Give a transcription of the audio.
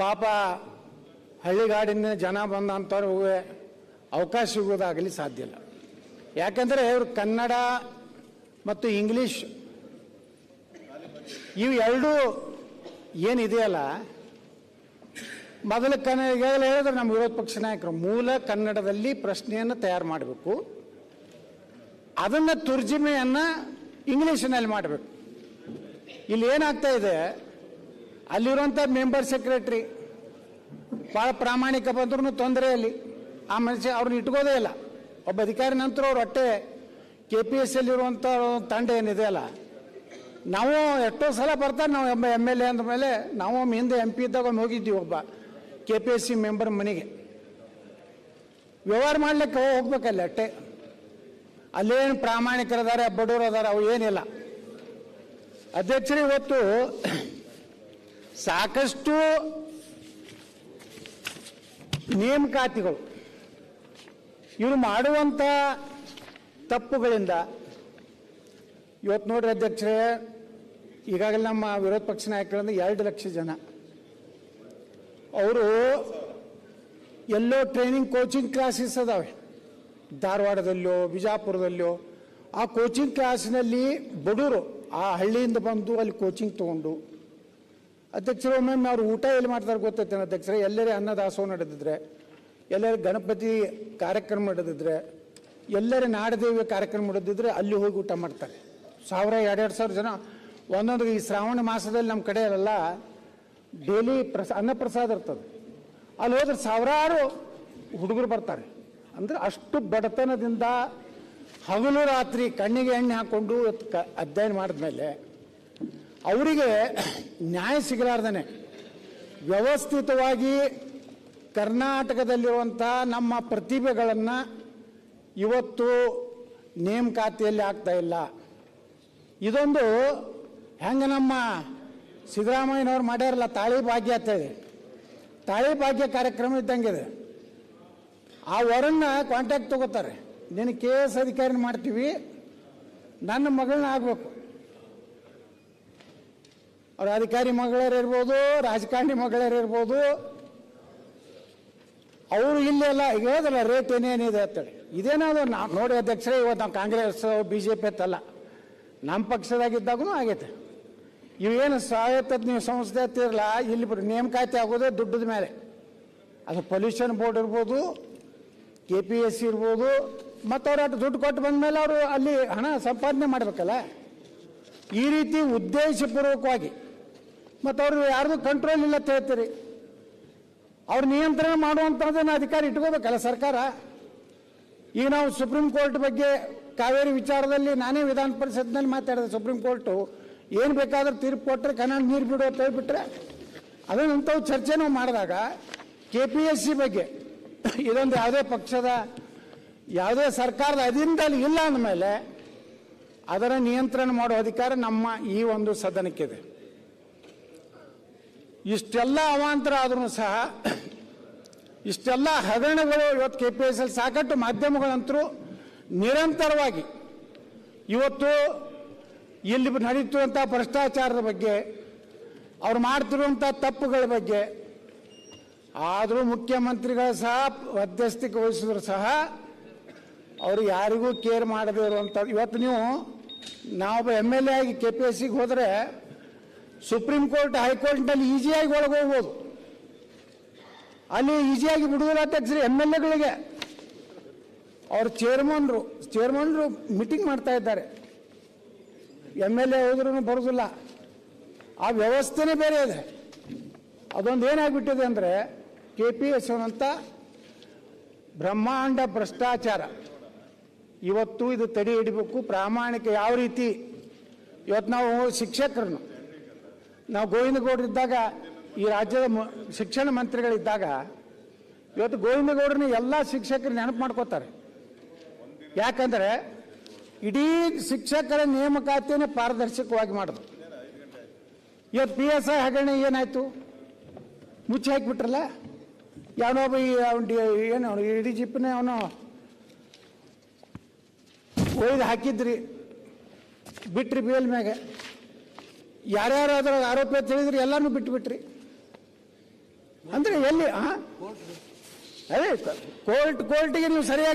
ಪಾಪ ಹಳ್ಳಿಗಾಡಿನ ಜನ ಬಂದಂಥವ್ರಿಗೆ ಅವಕಾಶ ಸಿಗೋದಾಗಲಿ ಸಾಧ್ಯ ಇಲ್ಲ. ಯಾಕಂದರೆ ಇವರು ಕನ್ನಡ ಮತ್ತು ಇಂಗ್ಲೀಷ್ ಇವು ಎರಡೂ ಏನಿದೆಯಲ್ಲ ಮೊದಲು ಕನ್ನಡ ಹೇಳಿದ್ರೆ ನಮ್ಮ ವಿರೋಧ ಪಕ್ಷ ನಾಯಕರು, ಮೂಲ ಕನ್ನಡದಲ್ಲಿ ಪ್ರಶ್ನೆಯನ್ನು ತಯಾರು ಮಾಡಬೇಕು, ಅದನ್ನು ತುರ್ಜಿಮೆಯನ್ನು ಇಂಗ್ಲೀಷಿನಲ್ಲಿ ಮಾಡಬೇಕು. ಇಲ್ಲಿ ಏನಾಗ್ತಾ ಇದೆ ಅಲ್ಲಿರುವಂಥ ಮೆಂಬರ್ ಸೆಕ್ರೆಟ್ರಿ ಭಾಳ ಪ್ರಾಮಾಣಿಕ ಬಂದ್ರೂ ತೊಂದರೆ ಅಲ್ಲಿ ಆ ಮನುಷ್ಯ ಅವ್ರನ್ನ ಇಟ್ಕೋದೇ ಇಲ್ಲ. ಒಬ್ಬ ಅಧಿಕಾರಿ ನಂತರ ಅವ್ರು ಹೊಟ್ಟೆ ಕೆ ಪಿ ಎಸ್ ಎಲ್ಲಿರುವಂಥ ತಂಡ ಏನಿದೆ ಅಲ್ಲ, ನಾವು ಎಷ್ಟೋ ಸಲ ಬರ್ತಾರೆ ನಾವು ಎಂ ಎಂ ಎಲ್ ಎ ಅಂದ ಮೇಲೆ ನಾವು ಹಿಂದೆ ಎಂ ಪಿ ಇದ್ದಾಗ ಹೋಗಿದ್ದೀವಿ ಒಬ್ಬ K P S C member ಮನೆಗೆ. ವ್ಯವಹಾರ ಮಾಡ್ಲಿಕ್ಕೆ ಹೋಗ್ಬೇಕಲ್ಲ ಅಟ್ಟೆ. ಅಲ್ಲೇನು ಪ್ರಾಮಾಣಿಕರದಾರೆ ಬಡವರು ಅದಾರ, ಅವು ಏನಿಲ್ಲ. ಅಧ್ಯಕ್ಷರು, ಇವತ್ತು ಸಾಕಷ್ಟು ನೇಮಕಾತಿಗಳು. ಇವರು ಮಾಡುವಂಥ ತಪ್ಪುಗಳಿಂದ ಇವತ್ತು ನೋಡ್ರಿ ಅಧ್ಯಕ್ಷರೇ, ಈಗಾಗಲೇ ನಮ್ಮ ವಿರೋಧ ಪಕ್ಷ ನಾಯಕರಿಂದ ಎರಡು ಲಕ್ಷ ಜನ. ಅವರು ಎಲ್ಲೋ ಟ್ರೈನಿಂಗ್ ಕೋಚಿಂಗ್ ಕ್ಲಾಸಸ್ ಅದಾವೆ. ಧಾರವಾಡದಲ್ಲೋ, ಬಿಜಾಪುರದಲ್ಲೋ, ಆ ಕೋಚಿಂಗ್ ಕ್ಲಾಸಿನಲ್ಲಿ ಬಡವರು ಆ ಹಳ್ಳಿಯಿಂದ ಬಂದು ಅಲ್ಲಿ ಕೋಚಿಂಗ್ ತಗೊಂಡು ಅಧ್ಯಕ್ಷರು ಒಮ್ಮೊಮ್ಮೆ ಅವ್ರು ಊಟ ಎಲ್ಲಿ ಮಾಡ್ತಾರೆ ಗೊತ್ತೈತೆ ಅಧ್ಯಕ್ಷರೇ? ಎಲ್ಲರೇ ಅನ್ನದಾಸೋಹ ನಡೆದಿದ್ರೆ ಎಲ್ಲರೇ ಗಣಪತಿ ಕಾರ್ಯಕ್ರಮ ನಡೆದಿದ್ರೆ ಎಲ್ಲರ ನಾಡದೇವಿ ಕಾರ್ಯಕ್ರಮ ನಡೆದಿದ್ರೆ ಅಲ್ಲಿ ಹೋಗಿ ಊಟ ಮಾಡ್ತಾರೆ. ಸಾವಿರ ಎರಡೆರಡು ಸಾವಿರ ಜನ. ಒಂದೊಂದು ಈ ಶ್ರಾವಣ ಮಾಸದಲ್ಲಿ ನಮ್ಮ ಕಡೆ ಎಲ್ಲ ಡೈಲಿ ಪ್ರಸ, ಅನ್ನಪ್ರಸಾದ ಇರ್ತದೆ. ಅಲ್ಲಿ ಹೋದ್ರೆ ಸಾವಿರಾರು ಹುಡುಗರು ಬರ್ತಾರೆ. ಅಂದ್ರೆ ಅಷ್ಟು ಬಡತನದಿಂದ ಹಗಲು ರಾತ್ರಿ ಕಣ್ಣಿಗೆ ಎಣ್ಣೆ ಹಾಕ್ಕೊಂಡು ಅಧ್ಯಯನ ಮಾಡಿದ್ಮೇಲೆ ಅವರಿಗೆ ನ್ಯಾಯ ಸಿಗಲಾರ್ದನೆ. ವ್ಯವಸ್ಥಿತವಾಗಿ ಕರ್ನಾಟಕದಲ್ಲಿರುವಂಥ ನಮ್ಮ ಪ್ರತಿಭೆಗಳನ್ನು ಇವತ್ತು ನೇಮಕಾತಿಯಲ್ಲಿ ಆಗ್ತಾ ಇಲ್ಲ. ಇದೊಂದು ಹೆಂಗೆ ನಮ್ಮ ಸಿದ್ದರಾಮಯ್ಯನವ್ರು ಮಾಡ್ಯಾರಲ್ಲ ತಾಳಿ ಭಾಗ್ಯ ಅಂತೇಳಿ ತಾಳಿ ಭಾಗ್ಯ ಕಾರ್ಯಕ್ರಮ ಇದ್ದಂಗಿದೆ ಆ ವರನ್ನ ಕಾಂಟ್ಯಾಕ್ಟ್ ತಗೋತಾರೆ. ನಿನ್ನ ಕೆ ಎಸ್ ಅಧಿಕಾರಿನ ಮಾಡ್ತೀವಿ, ನನ್ನ ಮಗಳನ್ನ ಆಗಬೇಕು. ಅವ್ರ ಅಧಿಕಾರಿ ಮಗಳರು ಇರ್ಬೋದು ರಾಜಕಾರಣಿ ಮಗಳರು ಇರ್ಬೋದು ಅವರು ಇಲ್ಲೆಲ್ಲ ಈಗ ಹೇಳಿದ್ರಲ್ಲ ರೇಟ್ ಏನೇನಿದೆ ಅಂತೇಳಿ. ಇದೇನಾದ್ರು ನಾವು ನೋಡಿ ಅಧ್ಯಕ್ಷರೇ, ಇವತ್ತು ನಾವು ಕಾಂಗ್ರೆಸ್ ಬಿ ಜೆ ಪಿ ಅಂತಲ್ಲ, ನಮ್ಮ ಪಕ್ಷದಾಗಿದ್ದಾಗೂ ಆಗೈತೆ. ಇವೇನು ಸ್ವಾಯತ್ತ ನೀವು ಸಂಸ್ಥೆ ಅಂತಿರಲ್ಲ ಇಲ್ಲಿ ನೇಮಕಾತಿ ಆಗೋದೇ ದುಡ್ಡದ ಮೇಲೆ. ಅದು ಪೊಲ್ಯೂಷನ್ ಬೋರ್ಡ್ ಇರ್ಬೋದು ಕೆ ಪಿ ಎಸ್ ಸಿ ಇರ್ಬೋದು ಮತ್ತು ಅವ್ರು ದುಡ್ಡು ಕೊಟ್ಟು ಬಂದ ಮೇಲೆ ಅವರು ಅಲ್ಲಿ ಹಣ ಸಂಪಾದನೆ ಮಾಡಬೇಕಲ್ಲ. ಈ ರೀತಿ ಉದ್ದೇಶಪೂರ್ವಕವಾಗಿ ಮತ್ತು ಅವರು ಯಾರ್ದು ಕಂಟ್ರೋಲ್ ಇಲ್ಲ ಅಂತ ಹೇಳ್ತೀರಿ. ಅವ್ರ ನಿಯಂತ್ರಣ ಮಾಡುವಂಥದ್ದನ್ನು ಅಧಿಕಾರ ಇಟ್ಕೋಬೇಕಲ್ಲ ಸರ್ಕಾರ? ಈಗ ನಾವು ಸುಪ್ರೀಂ ಕೋರ್ಟ್ ಬಗ್ಗೆ ಕಾವೇರಿ ವಿಚಾರದಲ್ಲಿ ನಾನೇ ವಿಧಾನ ಪರಿಷತ್ನಲ್ಲಿ ಮಾತಾಡಿದೆ ಸುಪ್ರೀಂ ಕೋರ್ಟು ಏನು ಬೇಕಾದ್ರೂ ತೀರ್ಪು ಕೊಟ್ಟರೆ ಕನ್ನಡ ನೀರು ಬಿಡು ಅಂತ ಹೇಳ್ಬಿಟ್ರೆ ಅದನ್ನಂಥವು ಚರ್ಚೆ ನಾವು ಮಾಡಿದಾಗ ಕೆ ಪಿ ಎಸ್ ಸಿ ಬಗ್ಗೆ ಇದೊಂದು ಯಾವುದೇ ಪಕ್ಷದ, ಯಾವುದೇ ಸರ್ಕಾರದ ಅಧೀನದಲ್ಲಿ ಇಲ್ಲ ಅಂದಮೇಲೆ ಅದರ ನಿಯಂತ್ರಣ ಮಾಡೋ ಅಧಿಕಾರ ನಮ್ಮ ಈ ಒಂದು ಸದನಕ್ಕಿದೆ. ಇಷ್ಟೆಲ್ಲ ಅವಾಂತರ ಆದ್ರೂ ಸಹ ಇಷ್ಟೆಲ್ಲ ಹಗರಣಗಳು ಇವತ್ತು ಕೆ ಪಿ ಎಸ್ ಎಲ್ ಸಾಕಷ್ಟು ಮಾಧ್ಯಮಗಳಂತರೂ ನಿರಂತರವಾಗಿ ಇವತ್ತು ಇಲ್ಲಿ ನಡೀತಿರುವಂಥ ಭ್ರಷ್ಟಾಚಾರದ ಬಗ್ಗೆ, ಅವ್ರು ಮಾಡ್ತಿರುವಂಥ ತಪ್ಪುಗಳ ಬಗ್ಗೆ, ಆದರೂ ಮುಖ್ಯಮಂತ್ರಿಗಳು ಸಹ ಮಧ್ಯಸ್ಥಿಕೆ ವಹಿಸಿದ್ರು ಸಹ ಅವರು ಯಾರಿಗೂ ಕೇರ್ ಮಾಡದೇ ಇರುವಂಥ ಇವತ್ತು ನೀವು ನಾವೊಬ್ಬ ಎಂ ಎಲ್ ಎ ಆಗಿ ಕೆ ಪಿ ಎಸ್ ಸಿಗೆ ಹೋದರೆ ಸುಪ್ರೀಂ ಕೋರ್ಟ್ ಹೈಕೋರ್ಟ್ನಲ್ಲಿ ಈಸಿಯಾಗಿ ಒಳಗೆ ಹೋಗ್ಬೋದು ಅಲ್ಲಿ ಈಸಿಯಾಗಿ ಬಿಡುವುದಿಲ್ಲ ಅಧ್ಯಕ್ಷರು ಎಂ ಎಲ್ ಎಗಳಿಗೆ ಅವ್ರ ಚೇರ್ಮನ್ರು ಚೇರ್ಮನ್ರು ಮೀಟಿಂಗ್ ಮಾಡ್ತಾ ಇದ್ದಾರೆ. ಎಂ ಎಲ್ ಎ ಹೋದ್ರೂ ಬರೋದಿಲ್ಲ. ಆ ವ್ಯವಸ್ಥೆನೇ ಬೇರೆ ಇದೆ. ಅದೊಂದು ಏನಾಗ್ಬಿಟ್ಟಿದೆ ಅಂದರೆ ಕೆ ಪಿ ಎಸ್ ಅಂತ ಬ್ರಹ್ಮಾಂಡ ಭ್ರಷ್ಟಾಚಾರ. ಇವತ್ತು ಇದು ತಡೆ ಹಿಡಿಬೇಕು, ಪ್ರಾಮಾಣಿಕ ಯಾವ ರೀತಿ? ಇವತ್ತು ನಾವು ಶಿಕ್ಷಕರನ್ನು. ನಾವು ಗೋವಿಂದಗೌಡರಿದ್ದಾಗ ಈ ರಾಜ್ಯದ ಶಿಕ್ಷಣ ಮಂತ್ರಿಗಳಿದ್ದಾಗ ಇವತ್ತು ಗೋವಿಂದಗೌಡರನ್ನ ಎಲ್ಲ ಶಿಕ್ಷಕರು ನೆನಪು ಮಾಡ್ಕೋತಾರೆ. ಯಾಕಂದರೆ ಇಡೀ ಶಿಕ್ಷಕರ ನೇಮಕಾತಿಯನ್ನು ಪಾರದರ್ಶಕವಾಗಿ ಮಾಡೋದು ಇವತ್ತು ಪಿ ಎಸ್ ಐ ಹಗರಣ ಏನಾಯ್ತು? ಮುಚ್ಚಿ ಹಾಕಿಬಿಟ್ರಲ್ಲ? ಯಾವನೊಬ್ಬ ಏನು ಇಡೀ ಜಿಪ್ನೇ ಅವನು ಒಯ್ದು ಹಾಕಿದ್ರಿ, ಬಿಟ್ರಿ ಬೇಲ್ ಮ್ಯಾಗೆ. ಯಾರ್ಯಾರು ಅದ್ರ ಆರೋಪಿ ಹೇಳಿದ್ರಿ ಎಲ್ಲಾನು ಬಿಟ್ಬಿಟ್ರಿ ಅಂದ್ರೆ ಎಲ್ಲಿ? ಅದೇ ಕೋರ್ಟ್ ಕೋರ್ಟಿಗೆ ನೀವು ಸರಿಯಾಗಿ